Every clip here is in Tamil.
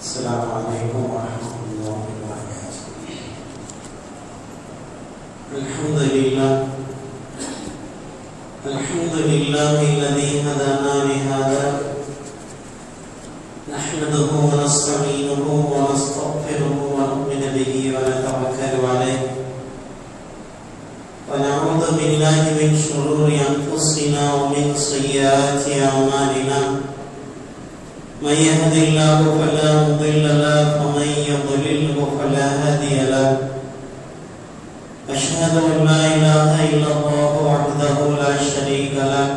السلام عليكم ورحمة الله وبركاته. الحمد لله الحمد لله الذي هدانا لهذا. نحمده ونستعينه ونستغفره ونؤمن به ونتوكل عليه. ونعوذ بالله من شرور أنفسنا ومن سيئات أعمالنا. من يهد الله فلا مضل له ومن يضلله فلا هادي له. أشهد أن لا إله إلا الله وحده لا شريك له.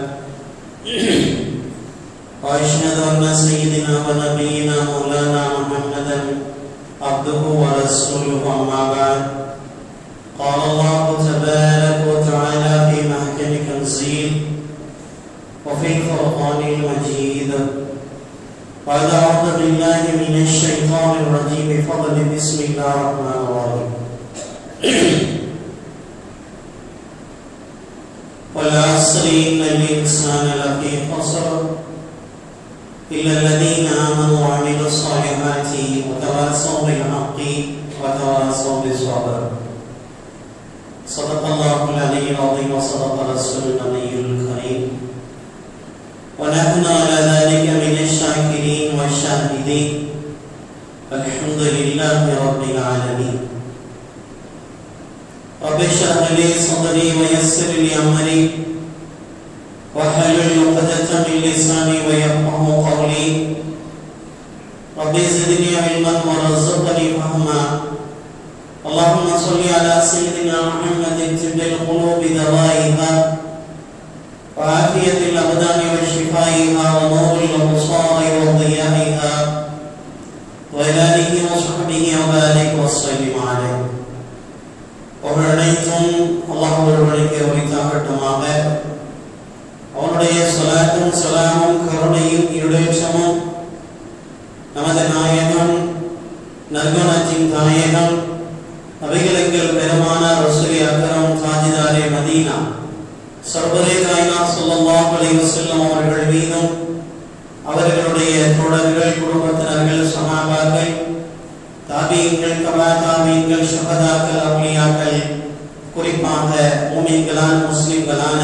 وأشهد أن سيدنا ونبينا مولانا محمدا عبده ورسوله أما بعد. قال الله تبارك وتعالى في محكم تنزيل وفي القرآن المجيد. قال أعوذ بالله من الشيطان الرجيم. بفضل بسم الله الرحمن الرحيم. والعصر إن الإنسان لفي خسر إلا الذين آمنوا وعملوا الصالحات وتواصوا بالحق وتواصوا بالصبر. صدق الله العلي العظيم وصدق رسول النبي الكريم. ونحن على ذلك والشاهدين الحمد لله رب العالمين. رب اشرح لي صدري ويسر لي أمري واحلل عقدة من لساني ويفقه قولي. رب زدني علما وارزقني فهما. اللهم صل على سيدنا محمد طب القلوب دوائها அவைகளுங்கள் பெருமான ரசூலி அக்கரம் காஜிதாரே மதீனா. சர்வரே காயினா ஸல்லல்லாஹு அலைஹி வஸல்லம் அவர்கள் மீதும் அவர்களுடைய தோழர்கள் குடும்பத்தினர்கள் சமாபாக்கள் தாபியங்கள் கபா தாபீன்கள் ஷஹதாக்கள் அவுலியாக்கள் குறிப்பாக மூமின்களான முஸ்லிம்களான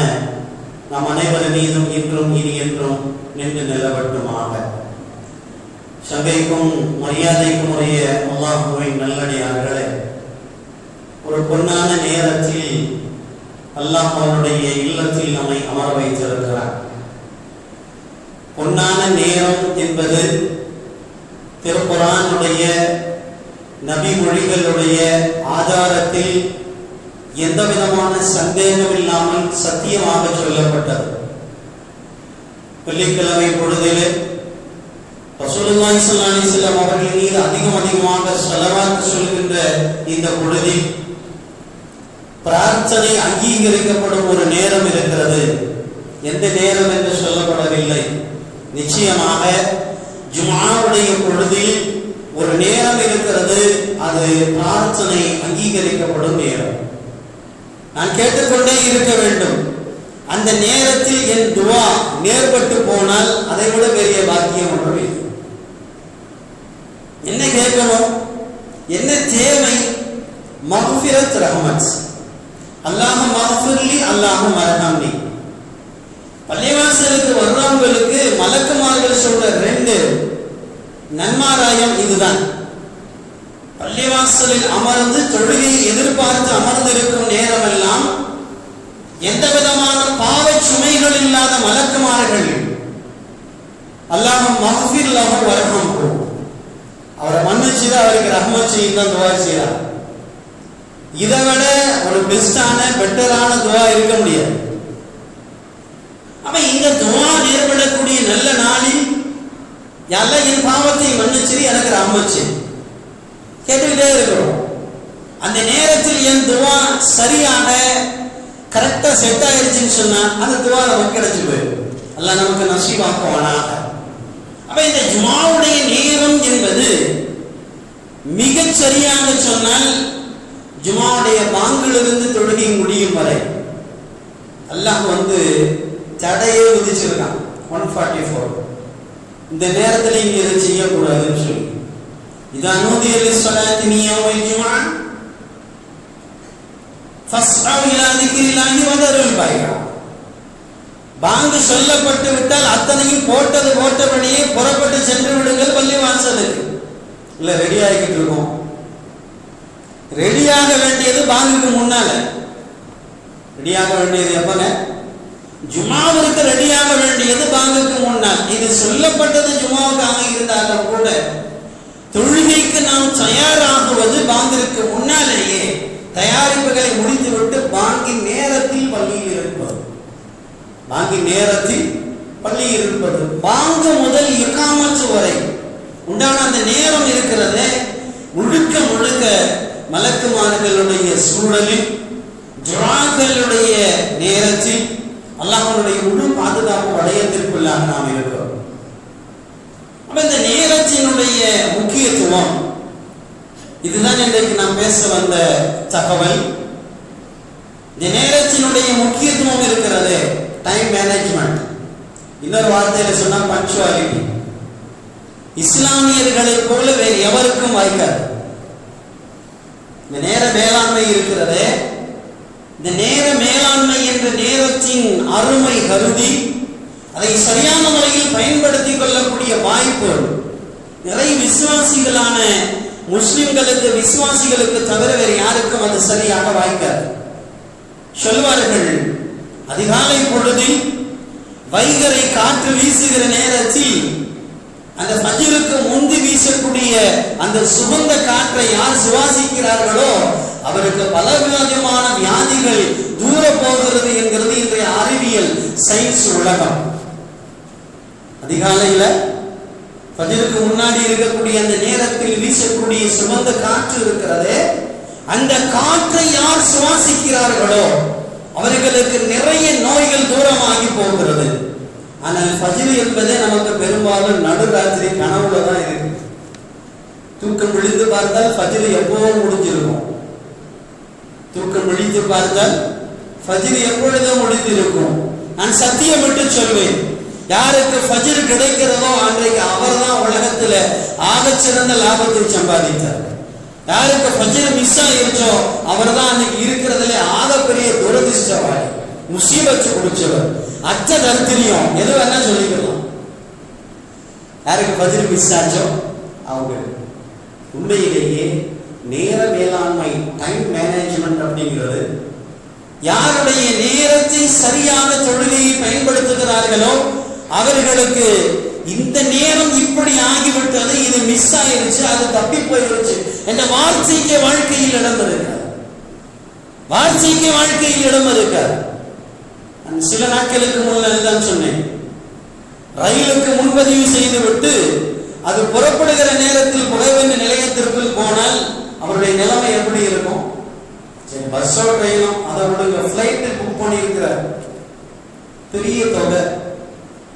நம் அனைவர் மீதும் இன்றும் இனி என்றும் நின்று நிலவட்டுமாக. சபைக்கும் மரியாதைக்கும் உரிய அல்லாஹுவின் நல்லடியார்களே ஒரு பொன்னான நேரத்தில் அல்லாஹ் அவனுடைய இல்லத்தில் நம்மை அமர வைத்திருக்கிறார் பொன்னான நேரம் என்பது திருக்குறானுடைய நபி மொழிகளுடைய ஆதாரத்தில் எந்த விதமான சந்தேகம் இல்லாமல் சத்தியமாக சொல்லப்பட்டது. வெள்ளிக்கிழமை பொழுதிலே ரசூலுல்லாஹி ஸல்லல்லாஹு அலைஹி வஸல்லம் அவர்கள் மீது அதிகம் அதிகமாக செலவாக சொல்கின்ற இந்த பொழுதில் பிரார்த்தனை அங்கீகரிக்கப்படும் ஒரு நேரம் இருக்கிறது. எந்த நேரம் என்று சொல்லப்படவில்லை. நிச்சயமாக ஜுமாவுடைய பொழுதில் ஒரு நேரம் இருக்கிறது அது பிரார்த்தனை அங்கீகரிக்கப்படும் நேரம். நான் கேட்டுக்கொண்டே இருக்க வேண்டும். அந்த நேரத்தில் என் துவா நேர்பட்டு போனால் அதை விட பெரிய பாக்கியம் ஒன்றும் இல்லை. என்ன கேட்கணும்? என்ன தேவை? மஃபிரத் ரஹமத். அல்லாஹ் மஃபிர்லி அல்லாஹ் மரஹம்லி பள்ளிவாசலுக்கு வர்றவங்களுக்கு மலக்குமார்கள் சொல்ற ரெண்டு நன்மாராயம் இதுதான். பள்ளிவாசலில் அமர்ந்து தொழுகையை எதிர்பார்த்து அமர்ந்திருக்கும் நேரமெல்லாம் எந்த விதமான பாவ சுமைகள் இல்லாத மலக்குமார்கள் அல்லாஹ் மஹ்ஃபிர் இல்லாமல் வர்ஹம். அவரை மன்னிச்சு அவருக்கு ரஹ்மத் செய்யும் தான் துவார் செய்யறார் இதை விட ஒரு பெஸ்டான பெட்டரான துவா இருக்க முடியாது. அப்ப இந்த துவா ஏற்படக்கூடிய நல்ல நாளில் யாரா என் பாவத்தை மன்னிச்சிரு எனக்கு ரஹ்மத் கேட்டுக்கிட்டே இருக்கிறோம். அந்த நேரத்தில் என் துவா சரியான கரெக்டா செட் ஆயிருச்சுன்னு சொன்னா அந்த துவா நமக்கு கிடைச்சு போயிடும். அல்ல நமக்கு நசீவாக்குவானாக அப்ப இந்த ஜுமாவுடைய நேரம் என்பது மிகச் சரியாக சொன்னால் ஜுமாவுடைய பாங்கிலிருந்து தொழுகை முடியும் வரை அல்லாஹ் வந்து தடையே விதிச்சிருக்கான். ஒன் ஃபார்ட்டி ஃபோர் இந்த நேரத்தில் இங்க இதை செய்யக்கூடாதுன்னு சொல்லி. இதா நூதிய லிஸ்ஸலாத்தி மின் யௌமில் ஜுமா பாங்கு சொல்லப்பட்டு விட்டால் அத்தனையும் போட்டது போட்டபடியே புறப்பட்டு சென்று விடுங்கள் பள்ளி வாசலுக்கு இல்ல ரெடி ஆகிக்கிட்டு இருக்கோம். ரெடியாக வேண்டியது பாங்குக்கு முன்னால. ரெடியாக வேண்டியது எப்பங்க? ஜுமாவிற்கு ரெடியாக வேண்டியது பாங்குக்கு முன்னால். இது சொல்லப்பட்டது ஜுமாவுக்காக இருந்தாலும் கூட தொழுகைக்கு நாம் தயாராகுவது பாங்கிற்கு முன்னாலேயே தயாரிப்புகளை முடித்துவிட்டு பாங்கி நேரத்தில் பள்ளியில் இருப்பது. பாங்கி நேரத்தில் பள்ளியில் இருப்பது. பாங்கு முதல் இக்காமத்து வரை உண்டான அந்த நேரம் இருக்கிறதே முழுக்க முழுக்க மலக்குமார்களுடைய சூழலில் துராக்களுடைய நேரத்தில் அல்லாஹனுடைய முழு பாதுகாப்பு வளையத்திற்குள்ளாக நாம் இருக்கிறோம். அப்ப இந்த நேரத்தினுடைய முக்கியத்துவம் இதுதான் இன்றைக்கு நாம் பேச வந்த தகவல். இந்த நேரத்தினுடைய முக்கியத்துவம் இருக்கிறது டைம் மேனேஜ்மெண்ட் இன்னொரு வார்த்தையில சொன்னா பஞ்சுவாலிட்டி இஸ்லாமியர்களை போல வேறு எவருக்கும் வாய்க்காது. இந்த நேர மேலாண்மை இருக்கிறது. இந்த நேர மேலாண்மை என்ற நேரத்தின் அருமை கருதி அதை சரியான முறையில் பயன்படுத்திக் கொள்ளக்கூடிய வாய்ப்பு. நிறைய விசுவாசிகளான முஸ்லிம்களுக்கு விசுவாசிகளுக்கு தவிர வேறு யாருக்கும் அது சரியாக வாய்க்காது. சொல்வார்கள் அதிகாலை பொழுதில் வைகரை காற்று வீசுகிற நேரத்தில் அந்த ஃபஜ்ருக்கு முந்தி வீசக்கூடிய அந்த சுகந்த காற்றை யார் சுவாசிக்கிறார்களோ அவருக்கு பல விதமான வியாதிகள் தூர போகிறது என்கிறது இன்றைய அறிவியல் சயின்ஸ் உலகம். அதிகாலையில ஃபஜ்ருக்கு முன்னாடி இருக்கக்கூடிய அந்த நேரத்தில் வீசக்கூடிய சுமந்த காற்று இருக்கிறது அந்த காற்றை யார் சுவாசிக்கிறார்களோ அவர்களுக்கு நிறைய நோய்கள் தூரமாகி போகிறது. ஆனால் ஃபஜ்ர் என்பதே நமக்கு பெரும்பாலும் நடுராத்திரி கனவுல தான் இருக்கு. தூக்கம் விழித்து பார்த்தால் ஃபஜ்ர் எப்பவும் முடிஞ்சிருக்கும். தூக்கம் விழித்து பார்த்தால் ஃபஜ்ர் எப்பொழுதும் முடிந்திருக்கும். நான் சத்தியம் விட்டு சொல்வேன். யாருக்கு ஃபஜ்ர் கிடைக்கிறதோ அன்றைக்கு அவர்தான் உலகத்துல ஆகச்சிறந்த லாபத்தை சம்பாதித்தார். யாருக்கு ஃபஜ்ர் மிஸ் ஆயிருச்சோ அவர்தான் அன்னைக்கு இருக்கிறதுல ஆகப்பெரிய துரதிர்ஷ்டவாளி. முசீபத்து குடிச்சவர். அச்ச தரித்திரியம் எது வேணா சொல்லிக்கலாம். யாருக்கு பதில் மிஸ் ஆச்சோ அவங்க. உண்மையிலேயே நேர மேலாண்மை டைம் மேனேஜ்மெண்ட் அப்படிங்கிறது யாருடைய நேரத்தை சரியான தொழிலை பயன்படுத்துகிறார்களோ அவர்களுக்கு இந்த நேரம் இப்படி ஆகிவிட்டது இது மிஸ் ஆயிருச்சு அது தப்பி போயிருச்சு. என்ற வார்த்தைக்கு வாழ்க்கையில் இடம் இருக்காது. வார்த்தைக்கு வாழ்க்கையில் இடம் இருக்காது. சில நாட்களுக்கு முன்னால் தான் சொன்னேன். ரயிலுக்கு முன்பதிவு செய்துவிட்டு அது புறப்படுகிற நேரத்தில் புகைவெண்டு நிலையத்திற்குள் போனால் அவருடைய நிலைமை எப்படி இருக்கும்? சரி பஸ்ஸோ ட்ரெயினோ அதை விடுங்க ஃப்ளைட்டு புக் பண்ணியிருக்கிறார். பெரிய தொகை.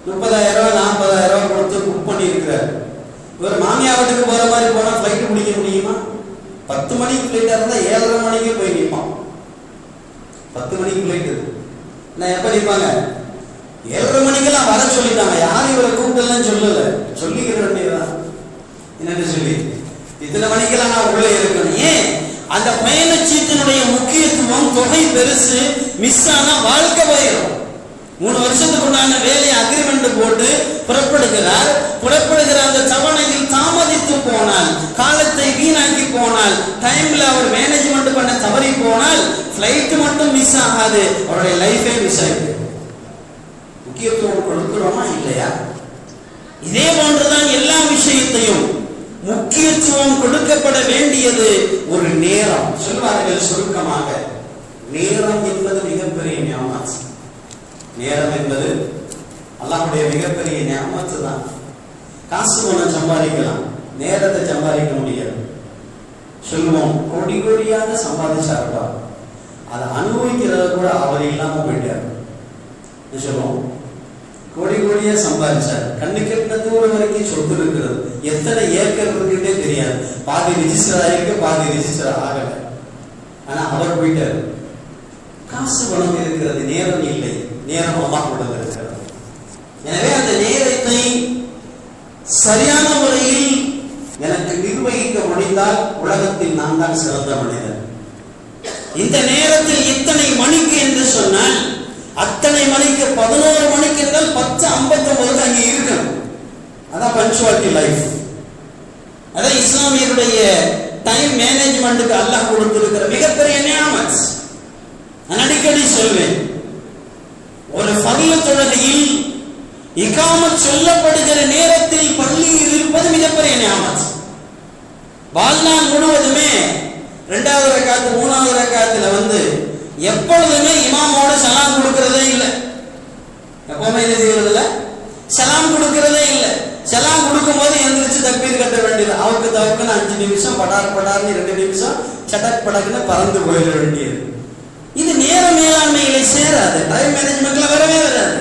முப்பதாயிரம் ரூபாய் நாற்பதாயிரம் ரூபாய் கொடுத்து புக் பண்ணியிருக்கிறார். இவர் மாமியா வீட்டுக்கு போற மாதிரி போனா ஃப்ளைட்டு பிடிக்க முடியுமா? பத்து மணிக்கு ஃப்ளைட்டாக இருந்தா ஏழரை மணிக்கே போய் நிற்பான் பத்து மணிக்கு ஃப்ளைட் நான் எப்ப நிற்பாங்க ஏழரை மணிக்கெல்லாம் வர சொல்லிட்டாங்க. யாரும் இவரை கூப்பிடலாம் சொல்லல. சொல்லிக்கிற வேண்டியதுதான் என்னன்னு சொல்லி இத்தனை மணிக்கெல்லாம் நான் உள்ளே இருக்கணும். ஏன்? அந்த பயணச்சீட்டினுடைய முக்கியத்துவம் தொகை பெருசு மிஸ் ஆனா வாழ்க்கை போயிடும். மூணு வருஷத்துக்கு உண்டான வேலையை அக்ரிமெண்ட் போட்டு புறப்படுகிறார். புறப்படுகிற அந்த தவணையில் தாமதித்து போனால் காலத்தை வீணாக்கி போனால் டைம்ல அவர் மேனேஜ்மெண்ட் பண்ண தவறி போனால் பிளைட் மட்டும் மிஸ் ஆகாது. அவருடைய லைஃபே மிஸ் ஆகிடும் முக்கியத்துவம் கொடுக்கிறோமா இல்லையா? இதே போன்றுதான் எல்லா விஷயத்தையும் முக்கியத்துவம் கொடுக்கப்பட வேண்டியது ஒரு நேரம். சொல்வார்கள் சுருக்கமாக நேரம் என்பது மிகப்பெரிய ஞாபகம் நேரம் என்பது அல்லாஹுடைய மிகப்பெரிய ஞாபகத்து தான். காசு பணம் சம்பாதிக்கலாம். நேரத்தை சம்பாதிக்க முடியாது. சொல்லுவோம் கோடி கோடியாக சம்பாதிச்சாருப்பா. அதை அனுபவிக்கிறத கூட அவர் இல்லாம போயிட்டார். சொல்லுவோம். கோடி கோடியா சம்பாதிச்சார். கண்ணு கெட்ட தூரம் வரைக்கும் சொத்து இருக்கிறது. எத்தனை ஏக்கர் இருக்குன்னே தெரியாது. பாதி ரிஜிஸ்டர் ஆகிருக்கு பாதி ரிஜிஸ்டர் ஆகலை. ஆனா அவர் போயிட்டார். காசு பணம் இருக்கிறது நேரம் இல்லை. நேரம் அல்லாஹ் இருக்கிறது எனவே அந்த நேரத்தை சரியான முறையில் எனக்கு நிர்வகிக்க முடிந்தால் உலகத்தில் நான் தான் சிறந்த மனிதன். இந்த நேரத்தில் இத்தனை மணிக்கு என்று சொன்னால் அத்தனை மணிக்கு பதினோரு மணிக்கு என்றால் பத்து ஐம்பத்தி ஒன்பது அங்கே இருக்கணும். அதான் பஞ்சுவாலிட்டி லைஃப் அதான் இஸ்லாமியருடைய டைம் மேனேஜ்மெண்ட்டுக்கு அல்லாஹ் கொடுத்திருக்கிற மிகப்பெரிய நியாமத் நான் அடிக்கடி சொல்வேன் ஒரு ஃபர்ல தொழுகையில் இகாமத் சொல்லப்படுகிற நேரத்தில் பள்ளியில் இருப்பது மிகப்பெரிய ஞாபகம் வாழ்நாள் முழுவதுமே ரெண்டாவது ரக்காத்து மூணாவது ரக்காத்துல வந்து எப்பொழுதுமே இமாமோட சலாம் கொடுக்கறதே இல்லை. எப்பவுமே என்ன செய்யறது இல்லை சலாம் கொடுக்கறதே இல்லை. சலாம் கொடுக்கும் போது எந்திரிச்சு தப்பீர் கட்ட வேண்டியது. அவருக்கு தவக்குன்னு அஞ்சு நிமிஷம் படார் படார்னு ரெண்டு நிமிஷம் சடக் படக்குன்னு பறந்து போயிட வேண்டியது. இது நேர மேலாண்மையில சேராது. டைம் மேனேஜ்மெண்ட்ல வரவே வராது.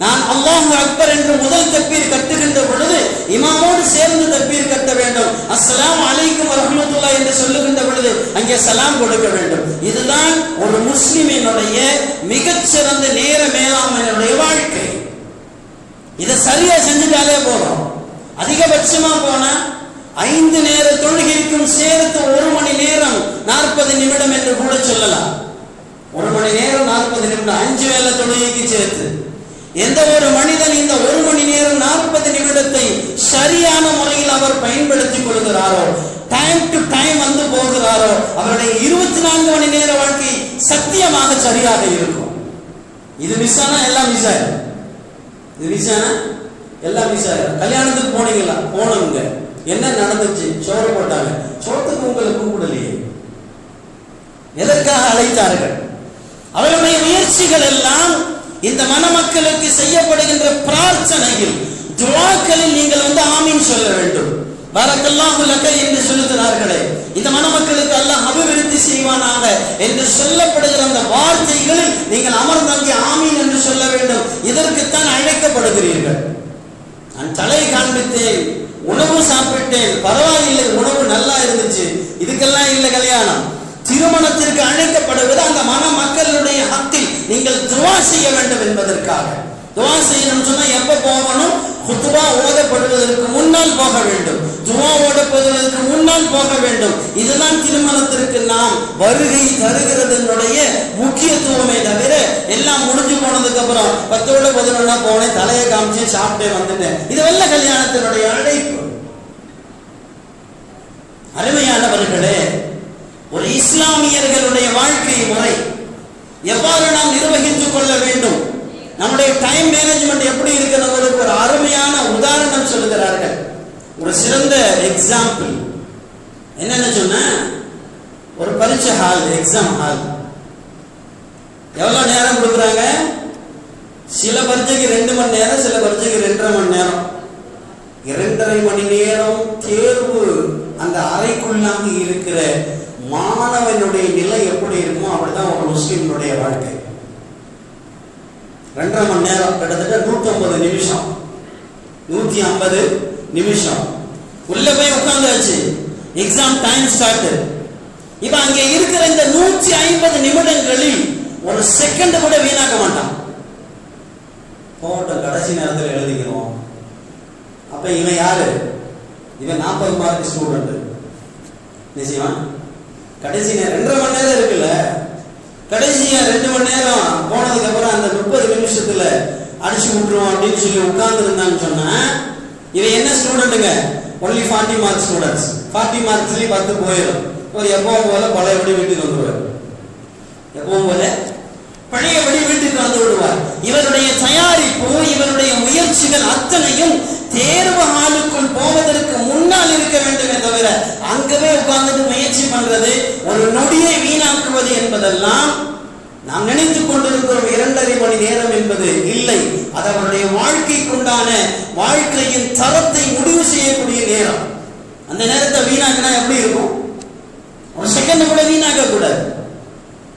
நான் அல்லாஹ் அக்பர் என்று முதல் தப்பீர் கட்டுகின்ற பொழுது இமாமோடு சேர்ந்து தப்பீர் கட்ட வேண்டும். அஸ்லாம் அலைக்கும் ரஹமத்துல்லா என்று சொல்லுகின்ற பொழுது அங்கே சலாம் கொடுக்க வேண்டும். இதுதான் ஒரு முஸ்லிமினுடைய மிகச்சிறந்த நேர மேலாண்மையினுடைய வாழ்க்கை. இதை சரியா செஞ்சுட்டாலே போதும். அதிகபட்சமா போனா ஐந்து நேர தொழுகைக்கும் சேர்த்து ஒரு மணி நேரம் நாற்பது நிமிடம் என்று கூட சொல்லலாம். ஒரு மணி நேரம் நாற்பது நிமிடம் அஞ்சு வேலை தொழுகைக்கு சேர்த்து. எந்த ஒரு மனிதன் இந்த ஒரு மணி நேரம் நாற்பது நிமிடத்தை சரியான முறையில் அவர் பயன்படுத்திக் கொள்கிறாரோ டைம் டு டைம் வந்து போகிறாரோ அவருடைய இருபத்தி நான்கு மணி நேர வாழ்க்கை சத்தியமாக சரியாக இருக்கும். இது மிஸ் ஆனா எல்லாம் மிஸ் ஆயிரும். இது மிஸ் ஆனா எல்லாம் மிஸ் ஆயிரும். கல்யாணத்துக்கு போனீங்களா? போனவங்க. என்ன நடந்துச்சு? சோறு போட்டாங்க. சோத்துக்கு உங்களை கூப்பிடலையே. எதற்காக அழைத்தார்கள்? அவருடைய முயற்சிகள் எல்லாம் இந்த மணமக்களுக்கு செய்யப்படுகின்ற பிரார்த்தனையில் துவாக்களில் நீங்கள் வந்து ஆமீன் சொல்ல வேண்டும். பரக்கல்லாஹு லக்க என்று சொல்லுகிறார்களே இந்த மணமக்களுக்கு அல்லாஹ் அபிவிருத்தி செய்வானாக என்று சொல்லப்படுகிற அந்த வார்த்தைகளில் நீங்கள் அமர்ந்தங்கே ஆமீன் என்று சொல்ல வேண்டும். இதற்குத்தான் அழைக்கப்படுகிறீர்கள். நான் தலை காண்பித்தேன் உணவு சாப்பிட்டேன் பரவாயில்லை உணவு நல்லா இருந்துச்சு இதுக்கெல்லாம் இல்லை கல்யாணம். திருமணத்திற்கு அழைக்கப்படுவது அந்த மன மக்களுடைய ஹக்கில். நீங்கள் துவா செய்ய வேண்டும் என்பதற்காக. துவா செய்யணும் சொன்னா எப்ப போகணும்? குத்துவா ஓதப்படுவதற்கு முன்னால் போக வேண்டும். துவா ஓடப்படுவதற்கு முன்னால் போக வேண்டும். இதுதான் திருமணத்திற்கு நாம் வருகை தருகிறதனுடைய முக்கியத்துவமே தவிர எல்லாம் முடிஞ்சு போனதுக்கு அப்புறம் பத்தோட பதினொன்னா போனேன் தலையை காமிச்சு சாப்பிட்டே வந்துட்டேன். இது கல்யாணத்தினுடைய அழைப்பு. அருமையானவர்களே ஒரு இஸ்லாமியர்களுடைய வாழ்க்கை முறை. எவ்வாறு நாம் நிர்வகித்துக் கொள்ள வேண்டும்? நம்முடைய டைம் மேனேஜ்மெண்ட் எப்படி இருக்கிறவங்களுக்கு ஒரு அருமையான உதாரணம் சொல்லுகிறார்கள். ஒரு சிறந்த எக்ஸாம்பிள் என்னென்ன சொன்ன ஒரு பரீட்சை ஹால் எக்ஸாம் ஹால் எவ்வளவு நேரம் கொடுக்குறாங்க? சில பரீட்சைக்கு ரெண்டு மணி நேரம் சில பரீட்சைக்கு ரெண்டரை மணி நேரம். இரண்டரை மணி நேரம் தேர்வு அந்த அறைக்குள்ளாக இருக்கிற மாணவனுடைய நிலை எப்படி இருக்குமோ அப்படிதான் ஒரு முஸ்லீம்னுடைய வாழ்க்கை. ரெண்டரை மணி நேரம் கிட்டத்தட்ட நூத்தி ஐம்பது நிமிஷம். நூத்தி ஐம்பது நிமிஷம். உள்ள போய் உட்கார்ந்தாச்சு. எக்ஸாம் டைம் ஸ்டார்ட் இப்ப அங்க இருக்கிற இந்த நூத்தி ஐம்பது நிமிடங்களில் ஒரு செகண்ட் கூட வீணாக்க மாட்டான். போகட்டும் கடைசி நேரத்தில் எழுதிக்கிறோம். அப்ப இவன் யாரு? இவன் நாற்பது மார்க் ஸ்டூடெண்ட் நிச்சயமா கடைசி நேரம் ரெண்டரை மணி நேரம் இருக்குல்ல? கடைசியா ரெண்டு மணி நேரம் போனதுக்கு அப்புறம் அந்த முப்பது நிமிஷத்துல அடிச்சு விட்டுருவோம் அப்படின்னு சொல்லி உட்கார்ந்து இருந்தான்னு சொன்னா இவன் என்ன ஸ்டூடெண்ட்டுங்க only forty marks students forty மார்க்ஸ்லயும் பத்து போயிடும். ஒரு எப்பவும் போல பழையபடி வீட்டுக்கு வந்துடுவார் எப்பவும் போல பழையபடி வீட்டுக்கு வந்து விடுவார்? இவருடைய தயாரிப்பு இவருடைய முயற்சிகள் அத்தனையும் தேர்வு ஹாலுக்குள் போவதற்கு முன்னால் இருக்க வேண்டுமே தவிர அங்கவே உட்கார்ந்துட்டு முயற்சி பண்றது ஒரு நொடியை வீணாக்குவது என்பதெல்லாம் நாம் நினைத்துக் கொண்டிருக்கிறோம். இரண்டரை மணி நேரம் என்பது இல்லை. அது அவருடைய வாழ்க்கைக்குண்டான வாழ்க்கையின் தரத்தை முடிவு செய்யக்கூடிய நேரம். அந்த நேரத்தை வீணாக்கினா எப்படி இருக்கும்? ஒரு செகண்ட் கூட வீணாக்க கூடாது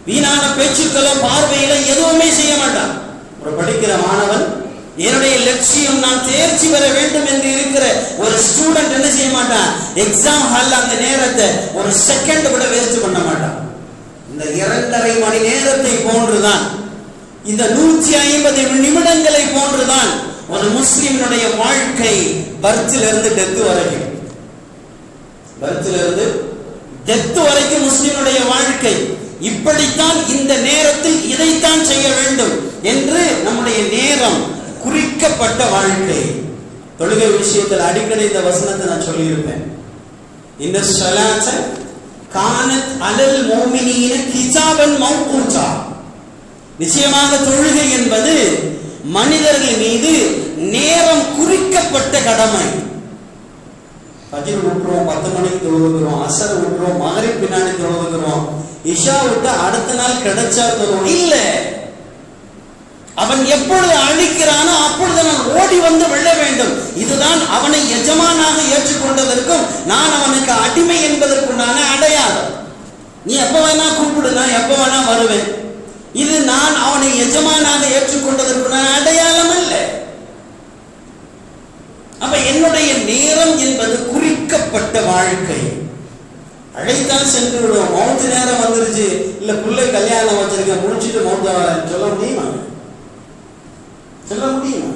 வீணான பேச்சுக்களோ பார்வையில எதுவுமே செய்ய மாட்டான். ஒரு படிக்கிற மாணவன் என்னுடைய லட்சியம் நான் தேர்ச்சி பெற வேண்டும் என்று இருக்கிற ஒரு ஸ்டூடெண்ட் என்ன செய்ய மாட்டான்? எக்ஸாம் ஹால்ல அந்த நேரத்தை ஒரு செகண்ட் கூட வேஸ்ட் பண்ண மாட்டான். இந்த இரண்டரை மணி நேரத்தை போன்றுதான் இந்த நூற்றி ஐம்பது நிமிடங்களை போன்றுதான் ஒரு முஸ்லிமினுடைய வாழ்க்கை பர்த்தில் இருந்து டெத்து வரைக்கும். பர்த்ல இருந்து டெத்து வரைக்கும் முஸ்லிமுடைய வாழ்க்கை. இப்படித்தான் இந்த நேரத்தில் இதைத்தான் செய்ய வேண்டும் என்று நம்முடைய நேரம் குறிக்கப்பட்ட வாழ்க்கை. தொழுகை விஷயத்தில் அடிக்கடி இந்த வசனத்தை நான் சொல்லியிருப்பேன். இந்த ஸலாத்த கானத் அலல் மோமினியின கிசாபன் மௌகூதா நிச்சயமாக தொழுகை என்பது மனிதர்கள் மீது நேரம் குறிக்கப்பட்ட கடமை. பதில் விட்டுறோம் பத்து மணிக்கு தொழுதுகிறோம் அசர் விட்டுறோம் மகரி பின்னாடி தொழுதுகிறோம். இஷா விட்டு அடுத்த நாள் கிடைச்சா தொழுவோம். இல்லை. அவன் எப்பொழுது அழிக்கிறானோ அப்பொழுது நான் ஓடி வந்து வெல்ல வேண்டும். இதுதான் அவனை எஜமானாக ஏற்றுக்கொண்டதற்கும் நான் அவனுக்கு அடிமை என்பதற்குண்டான அடையாளம். நீ எப்ப வேணா கூப்பிடு நான் எப்ப வேணா வருவேன். இது நான் அவனை எஜமானாக ஏற்றுக்கொண்டதற்குண்டான அடையாளம் அல்ல. அப்ப என்னுடைய நேரம் என்பது குறிக்கப்பட்ட வாழ்க்கை. அழைத்தால் சென்று விடுவோம். மௌத்து நேரம் வந்துருச்சு. இல்ல பிள்ளை கல்யாணம் வச்சிருக்கேன் முடிச்சுட்டு மௌத்த சொல்ல முடியுமா? சொல்ல முடியுமா?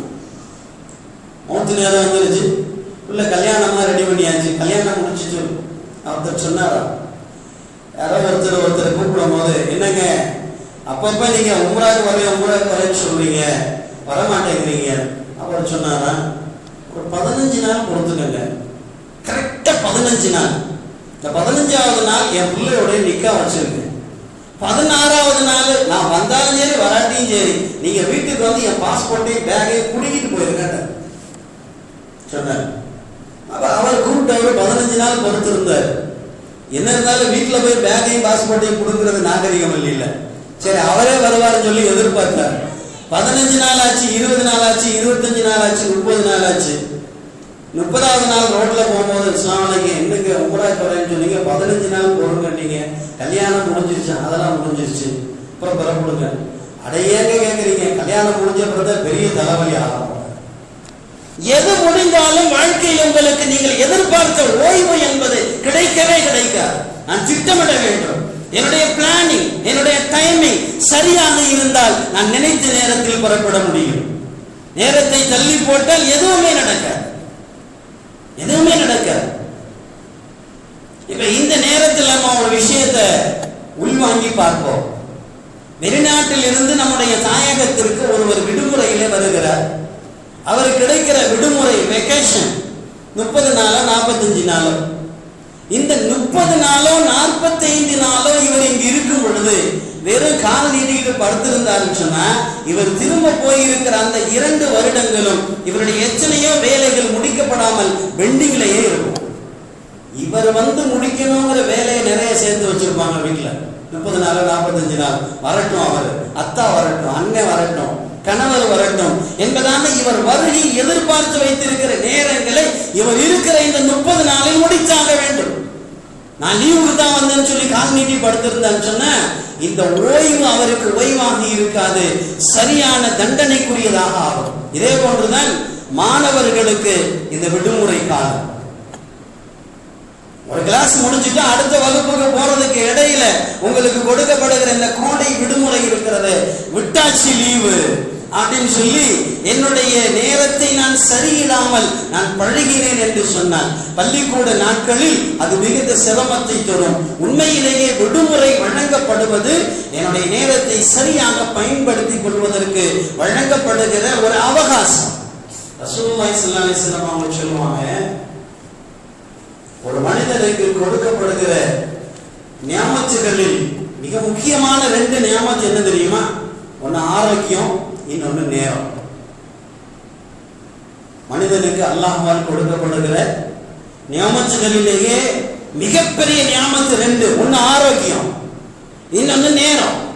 மௌத்து நேரம் வந்துருச்சு. பிள்ளை கல்யாணமா ரெடி பண்ணியாச்சு. கல்யாணம் முடிச்சிட்டு ஒருத்தர் சொன்னாரா? யாரோ ஒருத்தர் ஒருத்தர் கூப்பிடும் போது என்னங்க அப்பப்ப நீங்க உம்ராக்கு வரைய உம்ராக்கு வரேன்னு சொல்றீங்க. வர மாட்டேங்கிறீங்க அவர் சொன்னாரா? ஒரு பதினஞ்சு நாள் கொடுத்துக்கங்க கரெக்டா பதினஞ்சு நாள். இந்த பதினஞ்சாவது நாள் என் பிள்ளையோட நிக்கா வச்சிருக்கு. பதினாறாவது நாள் நான் வந்தாலும் சரி வராட்டியும் சரி நீங்க வீட்டுக்கு வந்து என் பாஸ்போர்ட்டையும் பேகையும் குடிக்கிட்டு போயிருங்க சொன்னார். அப்ப அவர் கூப்பிட்டவர் பதினஞ்சு நாள் பொறுத்து இருந்தார் என்ன இருந்தாலும் வீட்டுல போய் பேக்கையும் பாஸ்போர்ட்டையும் கொடுக்கறது நாகரிகம் இல்ல சரி அவரே வருவார்னு சொல்லி எதிர்பார்த்தார் பதினஞ்சு நாள் ஆச்சு இருபது நாள் ஆச்சு இருபத்தஞ்சு நாள் ஆச்சு முப்பது நாள் ஆச்சு. முப்பதாவது நாள் ரோட்ல போகும்போது இஸ்லாமலைக்கு என்னங்க உமராக்கு குறைன்னு சொன்னீங்க. பதினஞ்சு நாள் போடுங்கட்டீங்க கல்யாணம் முடிஞ்சிருச்சு. அதெல்லாம் முடிஞ்சிருச்சு. அப்புறம் பெறப்படுங்க அடையேங்க கேட்குறீங்க கல்யாணம் முடிஞ்ச பிறகு பெரிய தலைவலி ஆகும். எது முடிந்தாலும் வாழ்க்கையில் உங்களுக்கு நீங்கள் எதிர்பார்த்த ஓய்வு என்பது கிடைக்கவே கிடைக்காது. நான் திட்டமிட வேண்டும். என்னுடைய பிளானிங் என்னுடைய டைமிங் சரியாக இருந்தால் நான் நினைத்த நேரத்தில் புறப்பட முடியும். நேரத்தை தள்ளி போட்டால் எதுவுமே நடக்காது. எதுவுமே நடக்காது. இப்ப இந்த நேரத்தில் நம்ம ஒரு விஷயத்தை உள்வாங்கி பார்ப்போம். வெளிநாட்டில் இருந்து நம்முடைய தாயகத்திற்கு ஒருவர் விடுமுறையில வருகிறார். அவர் கிடைக்கிற விடுமுறை வெக்கேஷன் முப்பது நாளோ நாற்பத்தஞ்சு நாளோ. இந்த முப்பது நாளோ நாற்பத்தைந்து நாளோ இவர் இங்கு இருக்கும் பொழுது வெறும் கால் நீட்டிட்டு படுத்திருந்தாருன்னு சொன்னா இவர் திரும்ப போயிருக்கிற அந்த இரண்டு வருடங்களும் இவருடைய எத்தனையோ வேலைகள் முடிக்கப்படாமல் பெண்டிங்லயே இருக்கும். இவர் வந்து முடிக்கணுங்கிற வேலையை நிறைய சேர்த்து வச்சிருப்பாங்க வீட்டுல முப்பது நாள் நாற்பத்தஞ்சு நாள். வரட்டும் அவர். அத்தா வரட்டும் அண்ணன் வரட்டும் கணவர் வரட்டும் என்பதான இவர் வருகை எதிர்பார்த்து வைத்திருக்கிற நேரங்களை இவர் இருக்கிற இந்த முப்பது நாளில் முடிச்சாக வேண்டும். நான் லீவுக்கு தான் வந்தேன்னு சொல்லி கால் நீட்டி படுத்திருந்தேன்னு சொன்ன இந்த ஓய்வு அவருக்கு ஓய்வாக இருக்காது. சரியான தண்டனைக்குரியதாக ஆகும். இதே போன்றுதான் மாணவர்களுக்கு இந்த விடுமுறை காலம். ஒரு கிளாஸ் முடிஞ்சுட்டு அடுத்த வகுப்புக்கு போறதுக்கு இடையில உங்களுக்கு கொடுக்கப்படுகிற இந்த கோடை விடுமுறை இருக்கிறது. விட்டாட்சி லீவு அப்படின்னு சொல்லி என்னுடைய நேரத்தை நான் சரியிடாமல் நான் பழகினேன் என்று சொன்னார். பள்ளிக்கூட நாட்களில் அது மிகுந்த சிரமத்தை தரும். உண்மையிலேயே விடுமுறை வழங்கப்படுவது என்னுடைய நேரத்தை சரியாக பயன்படுத்திக் கொள்வதற்கு வழங்கப்படுகிற ஒரு அவகாசம். அவங்க சொல்லுவாங்க ஒரு மனிதனுக்கு கொடுக்கப்படுகிற நியமத்துகளில் மிக முக்கியமான ரெண்டு நியமத்து என்ன தெரியுமா? ஒன்னு ஆரோக்கியம் இன்னொன்று நேரம். மனிதனுக்கு அல்லாஹால் கொடுக்கப்படுகிற நியமச்சுகளிலேயே மிகப்பெரிய நியாமத்து ரெண்டு. ஒன்னு ஆரோக்கியம் இன்னொன்னு நேரம்.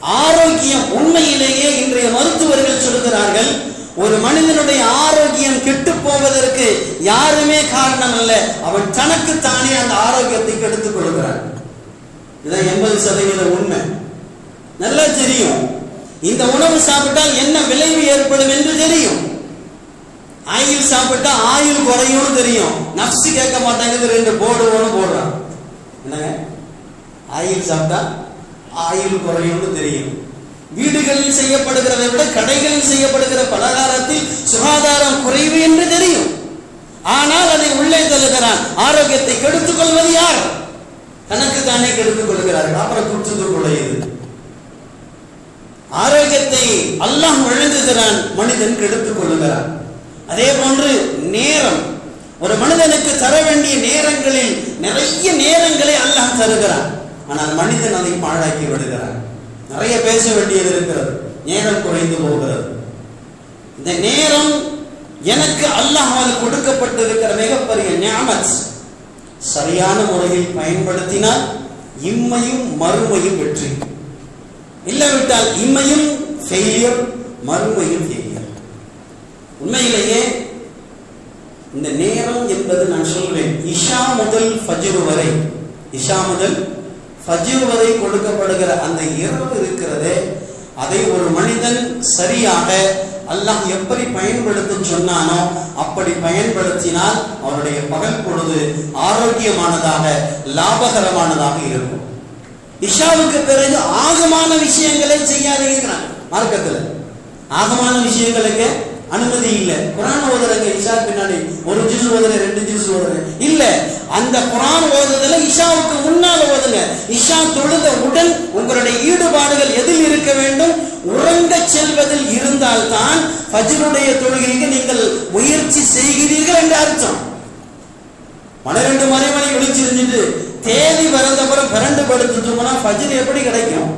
ஆரோக்கியம் உண்மையிலேயே இன்றைய மருத்துவர்கள் சொல்கிறார்கள் ஒரு மனிதனுடைய ஆரோக்கியம் கெட்டு போவதற்கு யாருமே காரணம் அல்ல. அவன் தனக்கு தானே அந்த ஆரோக்கியத்தை கெடுத்துக் கொள்கிறான். இதான் எண்பது சதவீத உண்மை. நல்லா தெரியும். இந்த உணவு சாப்பிட்டால் என்ன விளைவு ஏற்படும் என்று தெரியும். ஆயில் சாப்பிட்டா ஆயுள் குறையும் தெரியும். நப்சு கேட்க மாட்டாங்க ரெண்டு போடுவோம்னு போடுறான் என்னங்க? ஆயில் சாப்பிட்டா ஆயுள் குறையும்னு தெரியும். வீடுகளில் செய்யப்படுகிறதை விட கடைகளில் செய்யப்படுகிற பலகாரத்தில் சுகாதாரம் குறைவு என்று தெரியும். ஆனால் அதை உள்ளே தள்ளுகிறான். ஆரோக்கியத்தை கெடுத்துக் கொள்வது யார்? தனக்கு தானே கெடுத்துக் கொள்கிறார்கள். அப்புறம் குற்றத்துக்குள்ளையது ஆரோக்கியத்தை அல்லாஹ் வழங்குகிறான் மனிதன் கெடுத்துக் கொள்ளுகிறான். அதே போன்று நேரம். ஒரு மனிதனுக்கு தர வேண்டிய நேரங்களில் நிறைய நேரங்களை அல்லாஹ் தருகிறான். ஆனால் மனிதன் அதை பாழாக்கி விடுகிறான். நிறைய பேச வேண்டியது இருக்கிறது. நேரம் குறைந்து போகிறது. இந்த நேரம் எனக்கு அல்லாஹால் கொடுக்கப்பட்டிருக்கிற மிகப்பெரிய ஞாபத் சரியான முறையில் பயன்படுத்தினால் இம்மையும் மறுமையும் வெற்றி. இல்லாவிட்டால் இம்மையும் ஃபெயிலியர் மறுமையும் ஃபெயிலியர் உண்மையிலேயே இந்த நேரம் என்பது நான் சொல்வேன். இஷா முதல் ஃபஜ்ரு வரை இஷா முதல் ஃபஜ்ரு வரை கொடுக்கப்படுகிற அந்த இரவு இருக்கிறதே அதை ஒரு மனிதன் சரியாக அல்லாஹ் எப்படி பயன்படுத்த சொன்னானோ அப்படி பயன்படுத்தினால் அவருடைய பகல் பொழுது ஆரோக்கியமானதாக லாபகரமானதாக இருக்கும். இஷாவுக்கு பிறகு ஆகமான விஷயங்களை செய்யாதீங்கிறாங்க மார்க்கத்துல. ஆகமான விஷயங்களுக்கு அனுமதி இல்லை. குரான் ஓதுறங்க இஷா பின்னாடி ஒரு ஜூஸ் ஓதுற ரெண்டு ஜூஸ் ஓதுற இல்ல. அந்த குரான் ஓதுதல இஷாவுக்கு முன்னால ஓதுங்க. இஷா தொழுத உடன் உங்களுடைய ஈடுபாடுகள் எதில் இருக்க வேண்டும்? உறங்க செல்வதில் இருந்தால்தான் பஜ்ருடைய தொழுகைக்கு நீங்கள் முயற்சி செய்கிறீர்கள் என்று அர்த்தம். பன்னிரண்டு மணி மணி விழிச்சிருந்துட்டு தேதி பிறந்தப்புறம் பிறண்டு படுத்து தூங்கினா ஃபஜ்ர் எப்படி கிடைக்கும்?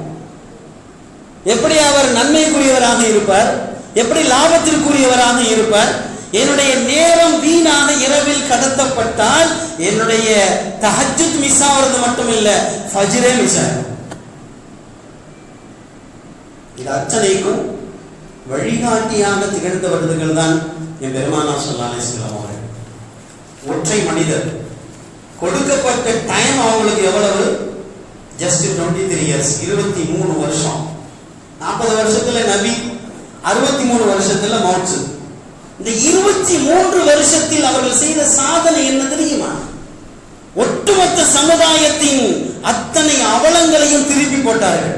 எப்படி அவர் நன்மைக்குரியவராக இருப்பார்? எப்படி லாபத்திற்குரியவராக இருப்பார்? என்னுடைய நேரம் வீணான இரவில் கடத்தப்பட்டால் என்னுடைய தஹஜ்ஜுத் மிஸ் ஆகிறது மட்டும் இல்ல ஃபஜ்ரே மிஸ் ஆகும். இது அத்தனைக்கும் வழிகாட்டியாக திகழ்ந்தவர்கள் தான் என் பெருமானா சொல்லாலே அவர்கள். ஒற்றை மனிதர். கொடுக்கப்பட்ட டைம் அவங்களுக்கு எவ்வளவு? ஜஸ்ட் டுவெண்ட்டி த்ரீ இயர்ஸ் இருபத்தி மூணு வருஷம். நாற்பது வருஷத்துல நபி அறுபத்தி மூணு வருஷத்துல மௌச்சு இந்த இருபத்தி மூன்று வருஷத்தில் அவர்கள் செய்த சாதனை என்ன தெரியுமா? ஒட்டுமொத்த சமுதாயத்தின் அத்தனை அவலங்களையும் திருப்பி போட்டார்கள்.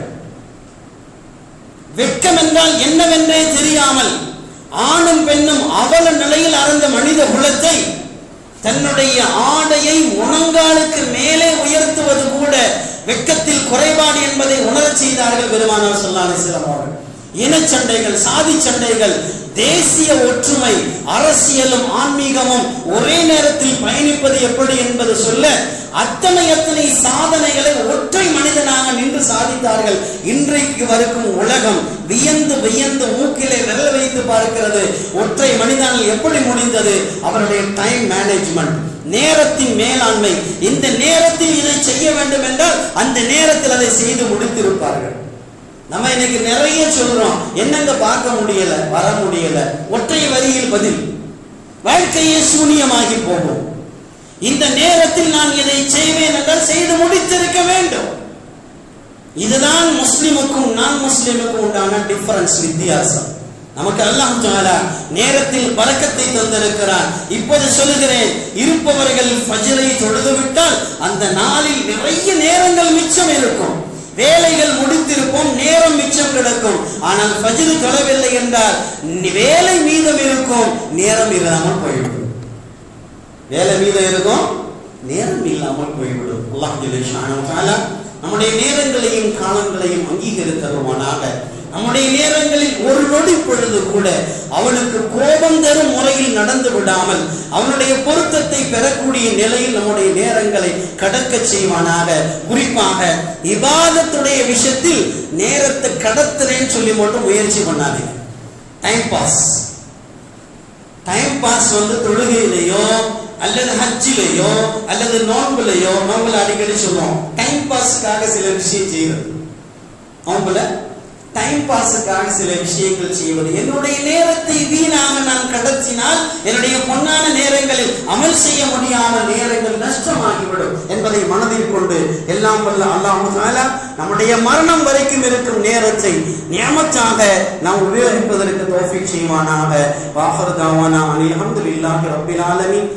வெட்கம் என்றால் என்னவென்றே தெரியாமல் ஆணும் பெண்ணும் அவல நிலையில் அறந்த மனித குலத்தை தன்னுடைய ஆடையை உணங்காலுக்கு மேலே உயர்த்துவது கூட வெட்கத்தில் குறைபாடு என்பதை உணரச் செய்தார்கள் பெருமானார் சொல்லாலே அவர்கள். இனச்சண்டைகள் சாதி சண்டைகள் தேசிய ஒற்றுமை அரசியலும் ஆன்மீகமும் ஒரே நேரத்தில் பயணிப்பது எப்படி என்பது சொல்ல அத்தனை அத்தனை சாதனைகளை ஒற்றை மனிதனாக நின்று சாதித்தார்கள். இன்றைக்கு வரைக்கும் உலகம் வியந்து வியந்து மூக்கிலே விரல் வைத்து பார்க்கிறது. ஒற்றை மனிதனால் எப்படி முடிந்தது? அவருடைய டைம் மேனேஜ்மெண்ட் நேரத்தின் மேலாண்மை. இந்த நேரத்தில் இதை செய்ய வேண்டும் என்றால் அந்த நேரத்தில் அதை செய்து முடித்திருப்பார்கள். நம்ம இன்னைக்கு நிறைய சொல்றோம். என்னங்க பார்க்க முடியல வர முடியல? ஒற்றை வரியில் பதில். வாழ்க்கையே சூனியமாகி போகும். இந்த நேரத்தில் நான் இதை செய்வேன் என்றால் செய்து முடித்திருக்க வேண்டும். இதுதான் முஸ்லிமுக்கும் நான் முஸ்லிமுக்கும் உண்டான டிஃபரன்ஸ் வித்தியாசம். நமக்கு அல்லாஹ் தாலா நேரத்தில் பழக்கத்தை தந்திருக்கிறார் இப்போது சொல்லுகிறேன் இருப்பவர்கள் ஃபஜ்ரை தொழுது விட்டால் அந்த நாளில் நிறைய நேரங்கள் மிச்சம் இருக்கும். வேலைகள் முடித்திருப்போம் நேரம் மிச்சம் கிடக்கும். ஆனால் ஃபஜ்ரு தொழவில்லை என்றால் வேலை மீதம் இருக்கும் நேரம் இல்லாமல் போய்விடும். வேலை மீதம் இருக்கும் நேரம் இல்லாமல் போய்விடும். அல்லாஹ் நம்முடைய நேரங்களையும் காலங்களையும் அங்கீகரித்தருவானாக. நம்முடைய நேரங்களில் ஒரு நொடி பொழுது கூட அவனுக்கு கோபம் தரும் முறையில் நடந்து விடாமல் அவனுடைய பொருத்தத்தை பெற நம்முடைய நிலையில் நம்முடைய நேரங்களை கடக்க செய்வானாக. குறிப்பாக இபாதத்துடைய விஷயத்தில் நேரத்தை கடத்துறேன்னு சொல்லி மட்டும் முயற்சி பண்ணாதீங்க. டைம் பாஸ் டைம் பாஸ் வந்து தொழுகையிலையோ அல்லது ஹஜ்ஜிலேயோ அல்லது நோன்புலையோ நோன்புல அடிக்கடி சொல்லுவோம் டைம் பாஸ்க்காக சில விஷயம் செய்யறது. அவங்கள டைம் பாஸுக்காக சில விஷயங்கள் செய்வது. என்னுடைய நேரத்தை வீணாக நான் கடத்தினால் என்னுடைய பொன்னான நேரங்களில் அமல் செய்ய முடியாத நேரங்கள் நஷ்டமாகிவிடும் என்பதை மனதில் கொண்டு எல்லாம் வல்ல அல்லாஹ் நம்முடைய மரணம் வரைக்கும் இருக்கும் நேரத்தை நியமத்தாக நாம் உபயோகிப்பதற்கு தோஃபிக் செய்வானாக. வாஃபர் தாவானா அனில் அஹமதுல்லாஹி ரப்பில் ஆலமீன்.